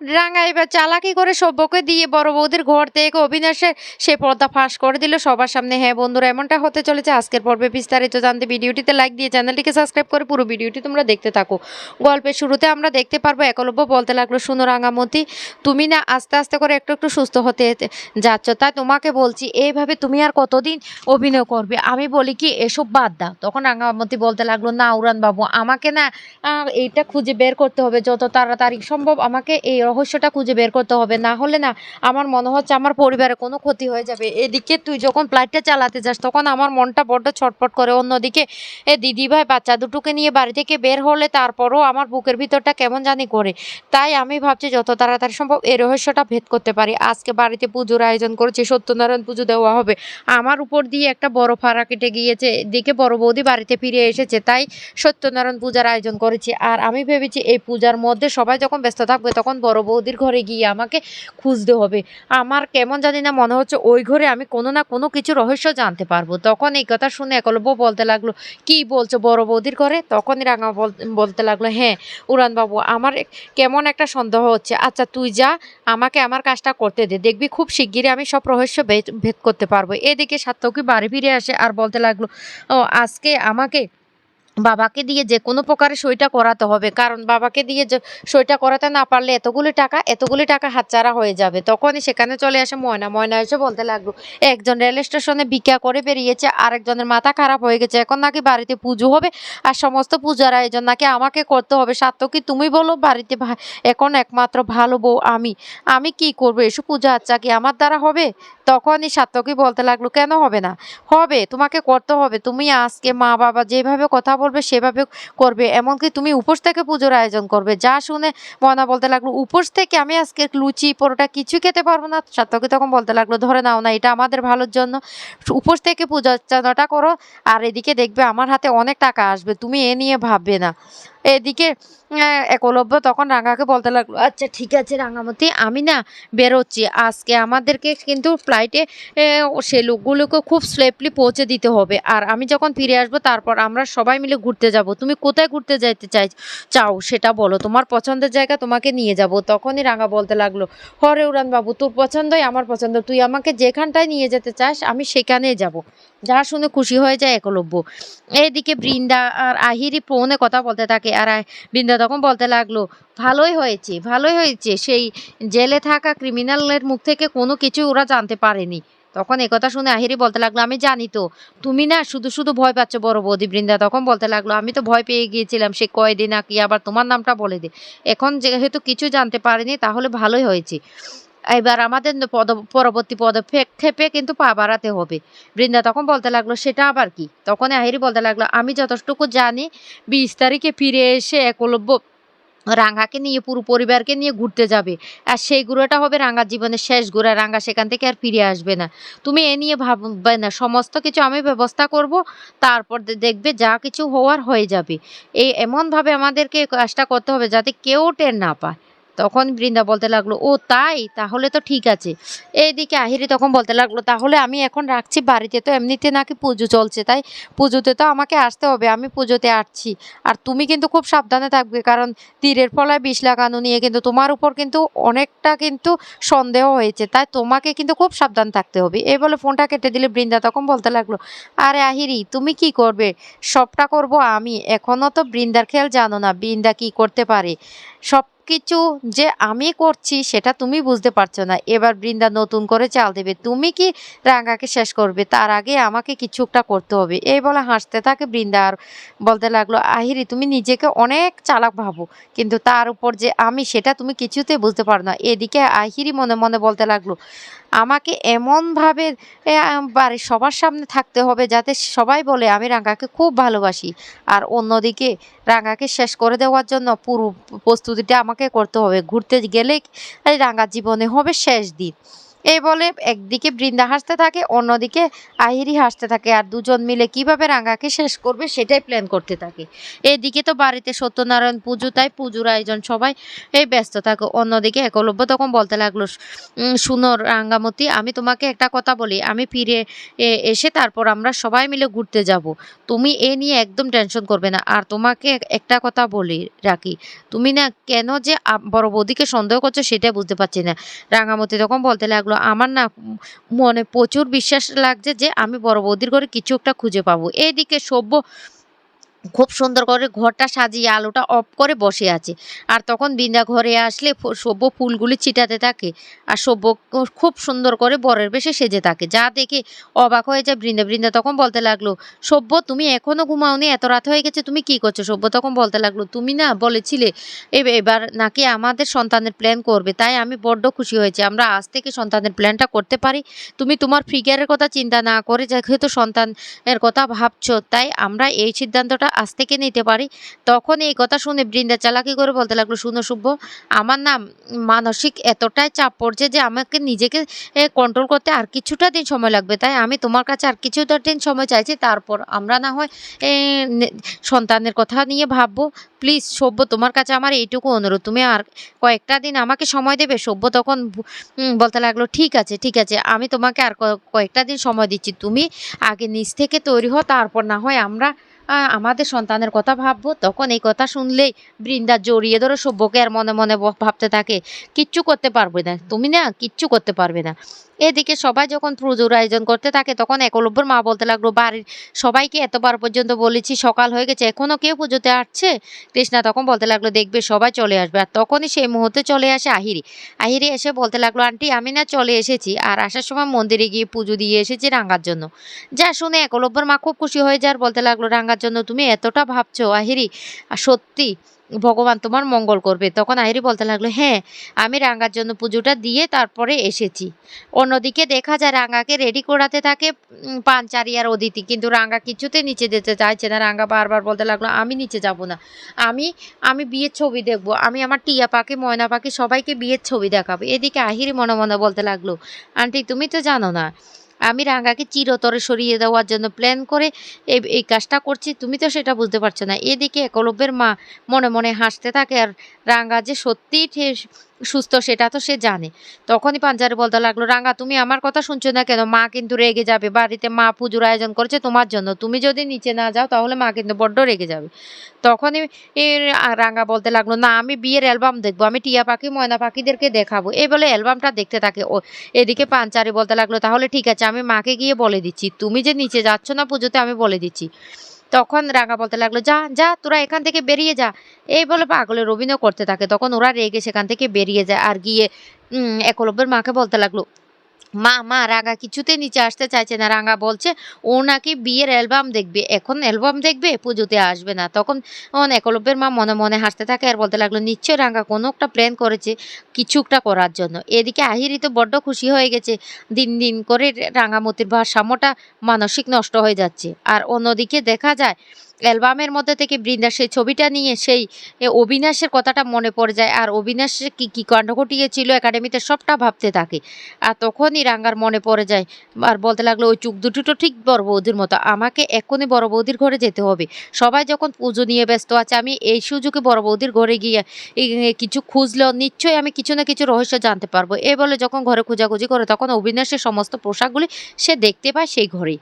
রাঙা চালাকি করে সভ্যকে দিয়ে বড় বৌদির ঘর থেকে অবিনাশের সে পর্দা ফাঁস করে দিল সবার সামনে। হ্যাঁ বন্ধুরা, এমনটা হতে চলেছে। আজকের পর্বে বিস্তারিত জানতে ভিডিওটিতে লাইক দিয়ে চ্যানেলটিকে সাবস্ক্রাইব করে পুরো ভিডিওটি তোমরা দেখতে থাকো। গল্পের শুরুতে আমরা দেখতে পারব, একলব্য বলতে লাগল, শুনো রাঙামতি, তুমি না আস্তে আস্তে করে একটু একটু সুস্থ হতে যাচ্ছ। তাই তোমাকে বলছি, এইভাবে তুমি আর কতদিন অভিনয় করবে? আমি বলি কি, এসব বাদ দাও। তখন রাঙামতি বলতে লাগল, না উড়ান বাবু আমাকে না এইটা খুঁজে বের করতে হবে। যত তাড়াতাড়ি সম্ভব আমাকে এই রহস্যটা খুঁজে বের করতে হবে। না হলে না আমার মনে হচ্ছে আমার পরিবারে কোনো ক্ষতি হয়ে যাবে। এদিকে তুই যখন ফ্লাইটটা চালাতে যাস, তখন আমার মনটা বড্ড ছটফট করে। অন্যদিকে এ দিদিভাই বাচ্চা দুটোকে নিয়ে বাড়ি থেকে বের হলে তারপরও আমার বুকের ভিতরটা কেমন জানি করে তাই আমি ভাবছি যত তাড়াতাড়ি সম্ভব এই রহস্যটা ভেদ করতে পারি। আজকে বাড়িতে পুজোর আয়োজন করেছি, সত্যনারায়ণ পুজো দেওয়া হবে। আমার উপর দিয়ে একটা বড় ফাড়া কেটে গিয়েছে। এদিকে বড় বৌদি বাড়িতে ফিরে এসেছে, তাই সত্যনারায়ণ পূজার আয়োজন করেছি। আর আমি ভেবেছি এই পূজার মধ্যে সবাই যখন ব্যস্ত থাকবে, তখন বড় বৌদির ঘরে গিয়ে আমাকে খুঁজতে হবে। আমার কেমন জানি না মনে হচ্ছে ওই ঘরে আমি কোনো না কোনো কিছু রহস্য জানতে পারব। তখন এই কথা শুনে একলব্য বলতে লাগল, কি বলছো বড় বৌদির ঘরে? তখনই রাঙা বল- বলতে লাগল হ্যাঁ উড়ানবাবু, আমার কেমন একটা সন্দেহ হচ্ছে। আচ্ছা তুই যা, আমাকে আমার কাজটা করতে দে। দেখবি খুব শিগগিরই আমি সব রহস্য ভেদ করতে পারব। এদিকে সাত্তকী বাড়ি ফিরে আসে আর বলতে লাগল, ও, আজকে আমাকে বাবাকে দিয়ে যে কোনো প্রকারে সইটা করাতে হবে। কারণ বাবাকে দিয়ে যে সইটা করাতে না পারলে এতগুলি টাকা এতগুলি টাকা হাতছাড়া হয়ে যাবে। তখনই সেখানে চলে আসে ময়না। ময়না এসে বলতে লাগল, একজন রেল স্টেশনে ভিক্ষা করে বেরিয়েছে, আরেকজনের মাথা খারাপ হয়ে গেছে। এখন নাকি বাড়িতে পুজো হবে আর সমস্ত পূজার আয়োজন নাকি আমাকে করতে হবে। সাত্য কি তুমি বলো? বাড়িতে এখন একমাত্র ভালো বউ আমি। আমি কি করব? এসব পূজা আচ্ছা কি আমার দ্বারা হবে? তখনই সাত্তকী বলতে লাগল, কেন হবে না? হবে, তোমাকে করতে হবে। তুমি আজকে মা, বাবা যেভাবে কথা বলবে, সেভাবে করবে। এমনকি তুমি উপোস থেকে পুজোর আয়োজন করবে। যা শুনে মনা বলতে লাগল, উপোস থেকে আমি আজকে লুচি, পরোটা কিছু খেতে পারব না। সাত্তকী তখন বলতে লাগল, ধরে নাও না, এটা আমাদের ভালোর জন্য। উপোস থেকে পূজা অর্চনাটা করো, আর এদিকে দেখবে আমার হাতে অনেক টাকা আসবে। তুমি এ নিয়ে ভাববে না। এদিকে একলব্য তখন রাঙাকে বলতে লাগল আচ্ছা ঠিক আছে রাঙামতি, আমি না বেরোচ্ছি। আজকে আমাদেরকে কিন্তু ফ্লাইটে সে লোকগুলোকে খুব সেফলি পৌঁছে দিতে হবে। আর আমি যখন ফিরে আসব, তারপর আমরা সবাই মিলে ঘুরতে যাব। তুমি কোথায় ঘুরতে যাইতে চাই চাও, সেটা বলো। তোমার পছন্দের জায়গা তোমাকে নিয়ে যাব। তখনই রাঙা বলতে লাগল, হরে উড়ান বাবু, তোর পছন্দই আমার পছন্দ। তুই আমাকে যেখানটায় নিয়ে যেতে চাস, আমি সেখানেই যাব। যা শুনে খুশি হয়ে যায় একলব্য। এইদিকে বৃন্দা আর আহিরি ফোনে কথা বলতে থাকে আর বৃন্দা তখন বলতে লাগল ভালোই হয়েছে ভালোই হয়েছে সেই জেলে থাকা ক্রিমিনালের মুখ থেকে কোনো কিছু ওরা জানতে পারেনি। তখন একথা শুনে আহিরি বলতে লাগল আমি জানি তো তুমি না শুধু শুধু ভয় পাচ্ছ বড় বৌদি বৃন্দা? তখন বলতে লাগল আমি তো ভয় পেয়ে গিয়েছিলাম সে কয়দিন কি আবার তোমার নামটা বলে দে। এখন যেহেতু কিছু জানতে পারিনি তাহলে ভালোই হয়েছে। এবার আমাদের পদ পরবর্তী পদক্ষেপে কিন্তু পা বাড়াতে হবে। বৃন্দা তখন বলতে লাগল, সেটা আবার কি? তখন আহিরি বলতে লাগল, আমি যতটুকু জানি, বিশ তারিখে ফিরে এসে একলব্য রাঙ্গাকে নিয়ে, পুরো পরিবারকে নিয়ে ঘুরতে যাবে। আর সেই ঘুরাটা হবে রাঙ্গার জীবনের শেষ ঘুরা রাঙ্গা সেখান থেকে আর ফিরে আসবে না। তুমি এ নিয়ে ভাববে না। সমস্ত কিছু আমি ব্যবস্থা করব। তারপর দেখবে যা কিছু হওয়ার হয়ে যাবে। এই এমনভাবে আমাদেরকে কাজটা করতে হবে যাতে কেউ টের না পায়। তখন বৃন্দা বলতে লাগল, ও, তাই? তাহলে তো ঠিক আছে। এইদিকে আহিরি তখন বলতে লাগল, তাহলে আমি এখন রাখছি বাড়িতে তো এমনিতে নাকি পুজো চলছে, তাই পুজোতে তো আমাকে আসতে হবে, আমি পুজোতে আসছি। আর তুমি কিন্তু খুব সাবধানে থাকবে, কারণ তীরের ফলায় বিষ লাগানো নিয়ে কিন্তু তোমার উপর কিন্তু অনেকটা কিন্তু সন্দেহ হয়েছে, তাই তোমাকে কিন্তু খুব সাবধান থাকতে হবে। এই বলে ফোনটা কেটে দিলে বৃন্দা তখন বলতে লাগল, আরে আহিরি, তুমি কি করবে? সবটা করব আমি এখনও তো বৃন্দার খেয়াল জানো না, বৃন্দা কি করতে পারে? সব কিছু যে আমি করছি সেটা তুমি বুঝতে পারছ না। এবার বৃন্দা নতুন করে চাল দেবে। তুমি কি রাঙ্গাকে শেষ করবে? তার আগে আমাকে কিছু একটা করতে হবে। এই বলে হাসতে থাকে বৃন্দা আর বলতে লাগল, আহিরি, তুমি নিজেকে অনেক চালাক ভাবো, কিন্তু তার উপর যে আমি, সেটা তুমি কিছুতে বুঝতে পারো না। এদিকে আহিরি মনে মনে বলতে লাগল, আমাকে এমনভাবে বাড়ির সবার সামনে থাকতে হবে যাতে সবাই বলে আমি রাঙ্গাকে খুব ভালোবাসি। আর অন্যদিকে রাঙ্গাকে শেষ করে দেওয়ার জন্য পুরো প্রস্তুতিটা আমাকে করতে হবে। ঘুরতে গেলে এই রাঙ্গার জীবনে হবে শেষ দিন। এই বলে একদিকে বৃন্দা হাসতে থাকে অন্যদিকে আহিরি হাসতে থাকে। আর দুজন মিলে কীভাবে রাঙ্গাকে শেষ করবে সেটাই প্ল্যান করতে থাকে। এদিকে তো বাড়িতে সত্যনারায়ণ পুজো তাই পুজোর আয়োজন সবাই এই ব্যস্ত থাকে। অন্যদিকে একলব্য তখন বলতে লাগল "উম, শুনো রাঙ্গামতি আমি তোমাকে একটা কথা বলি। আমি ফিরে এসে তারপর আমরা সবাই মিলে ঘুরতে যাব। তুমি এ নিয়ে একদম টেনশন করবে না। আর তোমাকে একটা কথা বলি রাখি। তুমি না কেন যে বড় বৌদিকে সন্দেহ করছ সেটা বুঝতে পারছি না। রাঙামতি তখন বলতে লাগল আমার না মনে প্রচুর বিশ্বাস লাগছে যে আমি বড় বৌদির ঘরে কিছু একটা খুঁজে পাবো। এইদিকে সভ্য খুব সুন্দর করে ঘরটা সাজিয়ে আলোটা অফ করে বসে আছে। আর তখন বিন্দা ঘরে আসলে সভ্য ফুলগুলি ছিটাতে থাকে। আর সভ্য খুব সুন্দর করে বরের বেশে সেজে থাকে। যা দেখে অবাক হয়ে যায় বৃন্দা। বৃন্দা তখন বলতে লাগল, সভ্য, তুমি এখনও ঘুমাওনি? এত রাত হয়ে গেছে, তুমি কি করছ? সভ্য তখন বলতে লাগল, তুমি না বলেছিলে এব- এবার নাকি আমাদের সন্তানের প্ল্যান করবে। তাই আমি বড্ড খুশি হয়েছি। আমরা আজ থেকে সন্তানের প্ল্যানটা করতে পারি। তুমি তোমার ফিগারের কথা চিন্তা না করে যেহেতু সন্তানের কথা ভাবছ, তাই আমরা এই সিদ্ধান্তটা আজ থেকে নিতে পারি। তখন এই কথা শুনে বৃন্দা চালাকি করে বলতে লাগল, শুনো শুভ আমার না মানসিক এতটাই চাপ পড়ছে যে আমাকে নিজেকে কন্ট্রোল করতে আর কিছুটা দিন সময় লাগবে। তাই আমি তোমার কাছে আর কিছুটা দিন সময় চাইছি, তারপর আমরা না হয় সন্তানের কথা নিয়ে ভাববো। প্লিজ সভ্য তোমার কাছে আমার এইটুকু অনুরোধ। তুমি আর কয়েকটা দিন আমাকে সময় দেবে? সভ্য তখন বলতে লাগল, ঠিক আছে ঠিক আছে, আমি তোমাকে আর কয়েকটা দিন সময় দিচ্ছি। তুমি আগে নিজ থেকে তৈরি হও, তারপর না হয় আমরা আমাদের সন্তানের কথা ভাববো, তখন এই কথা শুনলেই বৃন্দা জড়িয়ে ধরো সভ্যকে আর মনে মনে ভাবতে থাকে, কিচ্ছু করতে পারবে না। তুমি না কিচ্ছু করতে পারবে না। এদিকে সবাই যখন পুজোর আয়োজন করতে থাকে, তখন একলব্যর মা বলতে লাগল, বাড়ির সবাইকে এতবার পর্যন্ত বলেছি সকাল হয়ে গেছে এখনও কেউ পুজোতে আসছে? কৃষ্ণা তখন বলতে লাগল, দেখবে সবাই চলে আসবে। আর তখনই সেই মুহূর্তে চলে আসে আহিরি। আহিরি এসে বলতে লাগল, আন্টি, আমি না চলে এসেছি আর আসার সময় মন্দিরে গিয়ে পুজো দিয়ে এসেছি রাঙ্গার জন্য। যা শুনে একলব্যর মা খুব খুশি হয়ে যায় আর বলতে লাগল রাঙ্গার জন্য তুমি এতটা ভাবছ, আহিরি? আর সত্যি ভগবান তোমার মঙ্গল করবে। তখন আহিরি বলতে লাগল হ্যাঁ আমি রাঙ্গার জন্য পুজোটা দিয়ে তারপরে এসেছি। অন্যদিকে দেখা যায় রাঙ্গাকে রেডি করাতে থাকে পাঞ্চারি আর অদিতি। কিন্তু রাঙ্গা কিছুতে নিচে যেতে চাইছে না। রাঙ্গা বারবার বলতে লাগল, আমি নিচে যাব না। আমি আমি বিয়ের ছবি দেখব। আমি আমার টিয়া পাখি, ময়না পাখি সবাইকে বিয়ের ছবি দেখাবো। এদিকে আহিরি মনে মনে বলতে লাগল, আন্টি, তুমি তো জানো না আমি রাঙ্গাকে চিরতরে সরিয়ে দেওয়ার জন্য প্ল্যান করে এই এই কাজটা করছি। তুমি তো সেটা বুঝতে পারছ না। এদিকে একলব্যের মা মনে মনে হাসতে থাকে আর রাঙ্গা যে সত্যিই সুস্থ, সেটা তো সে জানে। তখনই পাঞ্জারে বলতে লাগল রাঙ্গা তুমি আমার কথা শুনছো না কেন? মা কিন্তু রেগে যাবে। বাড়িতে মা পুজোর আয়োজন করেছে তোমার জন্য। তুমি যদি নিচে না যাও, তাহলে মা কিন্তু বড্ড রেগে যাবে। তখনই রাঙ্গা বলতে লাগল, না, আমি বিয়ের অ্যালবাম দেখব। আমি টিয়া পাখি, ময়না পাখিদেরকে দেখাবো। এই বলে অ্যালবামটা দেখতে থাকে। ও এদিকে পাঞ্চারি বলতে লাগল, তাহলে ঠিক আছে, আমি মাকে গিয়ে বলে দিচ্ছি। তুমি যে নিচে যাচ্ছ না পুজোতে, আমি বলে দিচ্ছি। তখন রাঙা বলতে লাগল, যা যা, তোরা এখান থেকে বেরিয়ে যা। এই বলে পাগলের অভিনয় করতে থাকে। তখন ওরা রেগে সেখান থেকে বেরিয়ে যায় আর গিয়ে একলব্যের মাকে বলতে লাগল মা মা রাঙা কিছুতে নিচে আসতে চাইছে না। রাঙা বলছে, ও নাকি বিয়ের অ্যালবাম দেখবে। এখন অ্যালবাম দেখবে, পুজোতে আসবে না। তখন একলব্যের মা মনে মনে হাসতে থাকে আর বলতে লাগল নিশ্চয় রাঙা কোনো একটা প্ল্যান করেছে কিছু একটা করার জন্য। এদিকে আহিরি তো বড্ড খুশি হয়ে গেছে। দিন দিন করে রাঙামতির ভারসাম্যটা মানসিক নষ্ট হয়ে যাচ্ছে। আর অন্যদিকে দেখা যায় অ্যালবামের মধ্যে থেকে বৃন্দা সেই ছবিটা নিয়ে সেই অবিনাশের কথাটা মনে পড়ে যায়। আর অবিনাশের কী কী কাণ্ড ঘটিয়েছিল, একাডেমিতে সবটা ভাবতে থাকে। আর তখনই রাঙ্গার মনে পড়ে যায়, আর বলতে লাগল, ওই চুক দুটো তো ঠিক বড় বৌদির মতো, আমাকে এক্ষুনি বড় বৌদির ঘরে যেতে হবে। সবাই যখন পুজো নিয়ে ব্যস্ত আছে, আমি এই সুযোগে বড় বৌদির ঘরে গিয়ে কিছু খুঁজলেও নিশ্চয়ই আমি কিছু না কিছু রহস্য জানতে পারব। এ বলে যখন ঘরে খোঁজাখুঁজি করে, তখন অবিনাশের সমস্ত পোশাকগুলি সে দেখতে পায় সেই ঘরেই।